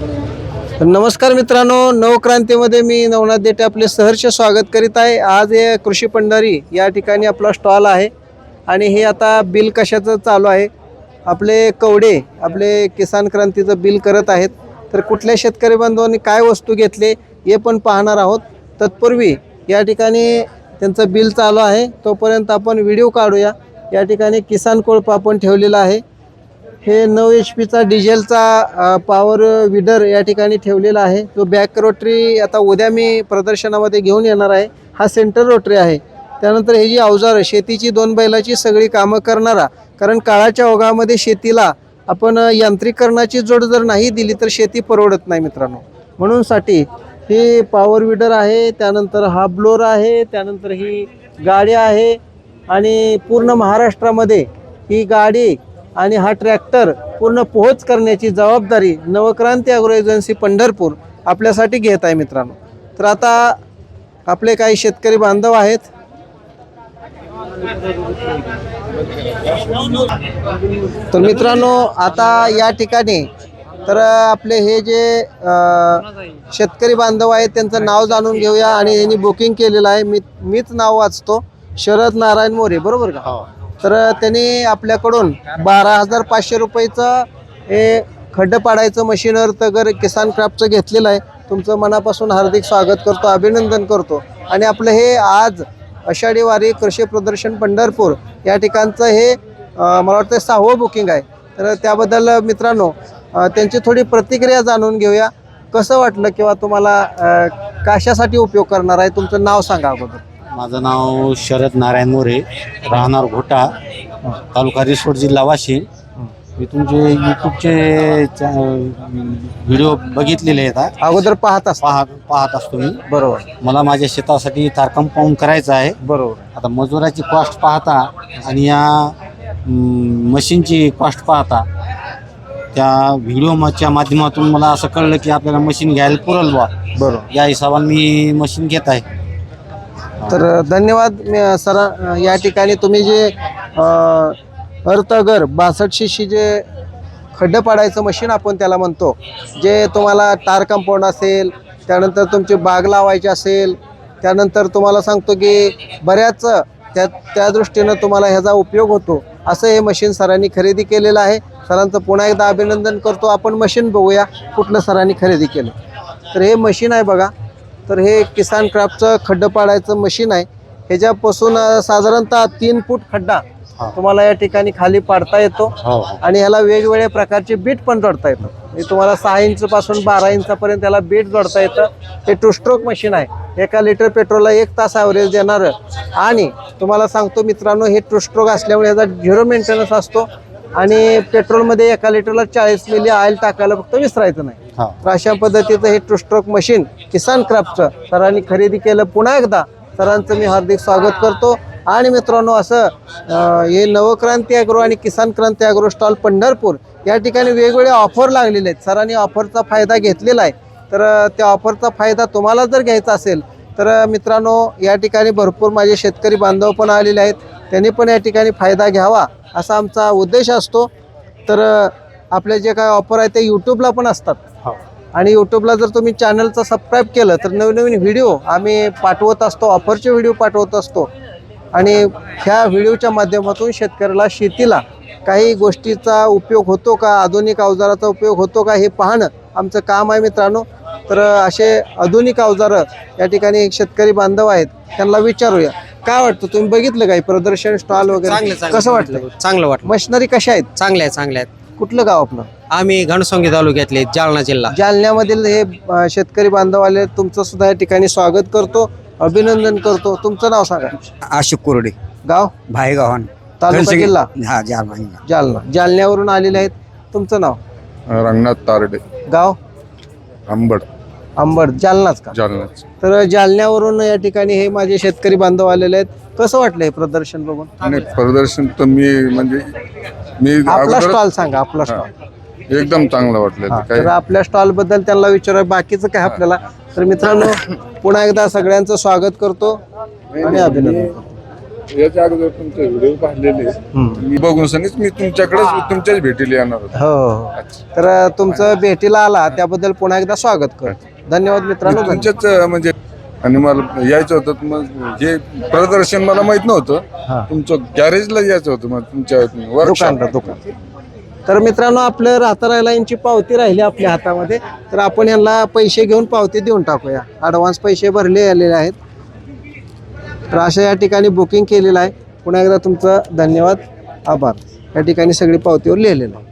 नमस्कार मित्रांनो नवक्रांतीमध्ये मी नवनाथ देटे आपले सहर्ष स्वागत करीत आहे. आज हे कृषी पंढरी या ठिकाणी आपला स्टॉल आहे आणि हे आता बिल कशाचं चालू आहे? आपले कवडे आपले किसान क्रांतीचं बिल करत आहेत. तर कुठल्या शेतकरी बांधवांनी काय वस्तू घेतले हे पण पाहणार आहोत. तत्पूर्वी या ठिकाणी त्यांचं बिल चालू आहे. तोपर्यंत आपण व्हिडिओ काढूया. या ठिकाणी किसान कोळपा आपण ठेवलेला आहे. हे नऊ एच पीचा डिझेलचा पॉवर विडर या ठिकाणी ठेवलेला आहे. तो बॅक रोटरी आता उद्या मी प्रदर्शनामध्ये घेऊन येणार आहे. हा सेंटर रोटरी आहे. त्यानंतर हे जी अवजारं शेतीची दोन बैलाची सगळी कामं करणारा कारण काळाच्या ओघामध्ये शेतीला आपण यांत्रिकरणाची जोड जर नाही दिली तर शेती परवडत नाही मित्रांनो. म्हणूनसाठी ही पॉवर विडर आहे त्यानंतर हा ब्लोर आहे त्यानंतर ही गाडी आहे आणि पूर्ण महाराष्ट्रामध्ये ही गाडी आणि हा ट्रॅक्टर पूर्ण पोहोच करण्याची जबाबदारी नवक्रांती अग्रो एजन्सी पंढरपूर आपल्यासाठी घेत आहे मित्रांनो. तर आता आपले काही शेतकरी बांधव आहेत. तर मित्रांनो आता या ठिकाणी तर आपले हे जे शेतकरी बांधव आहेत त्यांचं नाव जाणून घेऊया आणि यांनी बुकिंग केलेलं आहे. मी मीच नाव वाचतो. शरद नारायण मोरे बरोबर का? हो. तर त्यांनी आपल्याकडून बारा हजार पाचशे रुपयेचं हे खड्डं पाडायचं मशीनवर तगर किसान क्राफ्टचं घेतलेलं आहे. तुमचं मनापासून हार्दिक स्वागत करतो अभिनंदन करतो. आणि आपलं हे आज आषाढी वारी कृषी प्रदर्शन पंढरपूर या ठिकाणचं हे मला वाटतं सहावं बुकिंग आहे. तर त्याबद्दल मित्रांनो त्यांची थोडी प्रतिक्रिया जाणून घेऊया. कसं वाटलं किंवा तुम्हाला कशासाठी उपयोग करणार आहे? तुमचं नाव सांगा अगोदर. माझं नाव शरद नारायण मोरे राहणार घोटा तालुका रिसोड जिल्हा वाशिम. मी तुमचे यूट्यूबचे व्हिडिओ बघितलेले आहेत अगोदर पाहत असता. पाहत पाहत असतो मी. बरोबर. मला माझ्या शेतासाठी तार कंपाऊंड करायचं आहे. बरोबर. आता मजुराची कॉस्ट पाहता आणि या मशीनची कॉस्ट पाहता त्या व्हिडिओच्या माध्यमातून मला असं कळलं की आपल्याला मशीन घ्यायला पुरल बा बरोबर. या हिशोबाने मी मशीन घेत आहे. तर धन्यवाद मी- सर या ठिकाणी तुम्ही जे अर्थगर बासष्टशी जे खड्डं पाडायचं मशीन आपण त्याला म्हणतो जे तुम्हाला टार कंपाऊंड असेल त्यानंतर तुमची बाग लावायची असेल त्यानंतर तुम्हाला सांगतो की बऱ्याच त्या त्या दृष्टीनं तुम्हाला ह्याचा उपयोग होतो. असं हे मशीन सरांनी खरेदी केलेलं आहे. सरांचं पुन्हा एकदा अभिनंदन करतो. आपण मशीन बघूया कुठलं सरांनी खरेदी केलं. तर हे मशीन आहे बघा. तर हे किसान क्राफ्टचं खड्डं पाडायचं मशीन आहे. ह्याच्यापासून अं, साधारणतः तीन फूट खड्डा हा. तुम्हाला या ठिकाणी खाली पाडता येतो हो आणि ह्याला वेगवेगळ्या प्रकारचे बीट पण जोडता येतं. हे तुम्हाला सहा इंच पासून बारा इंचापर्यंत त्याला बीट जोडता येतं. हे टू स्ट्रोक मशीन आहे. एका लिटर पेट्रोलला एक तास ॲव्हरेज देणारं आणि तुम्हाला सांगतो मित्रांनो हे टू स्ट्रोक असल्यामुळे ह्याचा झिरो मेंटेनन्स असतो. आणि पेट्रोलमध्ये एका लिटरला चाळीस मिली ऑइल टाकायला फक्त विसरायचं नाही. हा तर अशा पद्धतीचं हे टू स्ट्रोक मशीन किसान क्राफ्टचं सरांनी खरेदी केलं. पुन्हा एकदा सरांचं मी हार्दिक स्वागत करतो. आणि मित्रांनो असं हे नवक्रांती अॅग्रो आणि किसान क्रांती अॅग्रो स्टॉल पंढरपूर या ठिकाणी वेगवेगळे ऑफर लागलेले आहेत. सरांनी ऑफरचा फायदा घेतलेला आहे. तर त्या ऑफरचा फायदा तुम्हाला जर घ्यायचा असेल तर मित्रांनो या ठिकाणी भरपूर माझे शेतकरी बांधव पण आलेले आहेत. त्यांनी पण या ठिकाणी फायदा घ्यावा असा आमचा उद्देश असतो. तर आपले जे काय ऑफर आहे ते यूट्यूबला पण असतात. आणि यूट्यूबला जर तुम्ही चॅनलचं सबस्क्राईब केलं तर नवीन नवीन व्हिडिओ आम्ही पाठवत असतो ऑफरचे व्हिडिओ पाठवत असतो. आणि ह्या व्हिडिओच्या माध्यमातून शेतकऱ्याला शेतीला काही गोष्टीचा उपयोग होतो का आधुनिक अवजाराचा उपयोग होतो का हे पाहणं आमचं काम आहे मित्रांनो. तर असे आधुनिक अवजारं या ठिकाणी शेतकरी बांधव आहेत त्यांना विचारूया. काय वाटतं तुम्ही बघितलं काही प्रदर्शन स्टॉल वगैरे? कसं वाटलं? चांगलं वाटलं. मशिनरी कशा आहेत? चांगले आहेत चांगले आहेत. कुठलं गाव आपलं? आम्ही घनसोंगी तालुक्यातले जालना जिल्हा. जालन्यामधील हे अ, शेतकरी बांधव आले तुमचं सुद्धा या ठिकाणी स्वागत करतो अभिनंदन करतो. तुमचं नाव सांगा. आशिक कोरडे. गाव? भायगावान तालुका जिल्हा? हा जालना जालना. जालन्यावरून आलेले आहेत. तुमचं नाव? रंगनाथ तारडे. गाव? आंबड अंबड जालनाच का? जालनाच. तर जालन्यावरून या ठिकाणी हे माझे शेतकरी बांधव आलेले आहेत. कसं वाटलं हे प्रदर्शन बघून? आणि प्रदर्शन तर मी म्हणजे मी आपला स्टॉल सांगा आपला स्टॉल एकदम चांगलं वाटलं हा, ते तर आपल्या स्टॉलबद्दल त्यांना विचारूया. बाकीचं काय आपल्याला? तर मित्रांनो पुन्हा एकदा सगळ्यांचं स्वागत करतो आणि अभिनंदन करतो. याच्या अगोदर तुमचे व्हिडिओ पाहिलेले हम्म. मी बघून सनीच मी तुमच्याकडेच तुमच्याच भेटीला येणार होतो. हो. तर तुमचं भेटीला आला त्याबद्दल पुन्हा एकदा स्वागत करतो. धन्यवाद मित्रांनो. धन्यवाद. तुमच्याच अं, म्हणजे आणि मला यायचं होतं तर मग हे प्रदर्शन मला माहीत. नव्हतं तुमचं गॅरेजला यायचं होतं मग तुमच्या वर्कशॉप दुकान दुकान. तर मित्रांनो आपलं राहता राहिला यांची पावती राहिली आपल्या हातामध्ये. तर आपण यांना पैसे घेऊन पावती देऊन टाकूया. ॲडव्हान्स पैसे भरले आलेले आहेत. तर अशा या ठिकाणी बुकिंग केलेलं आहे. पुन्हा एकदा तुमचं धन्यवाद आभार. या ठिकाणी सगळी पावतीवर लिहिलेलं आहे.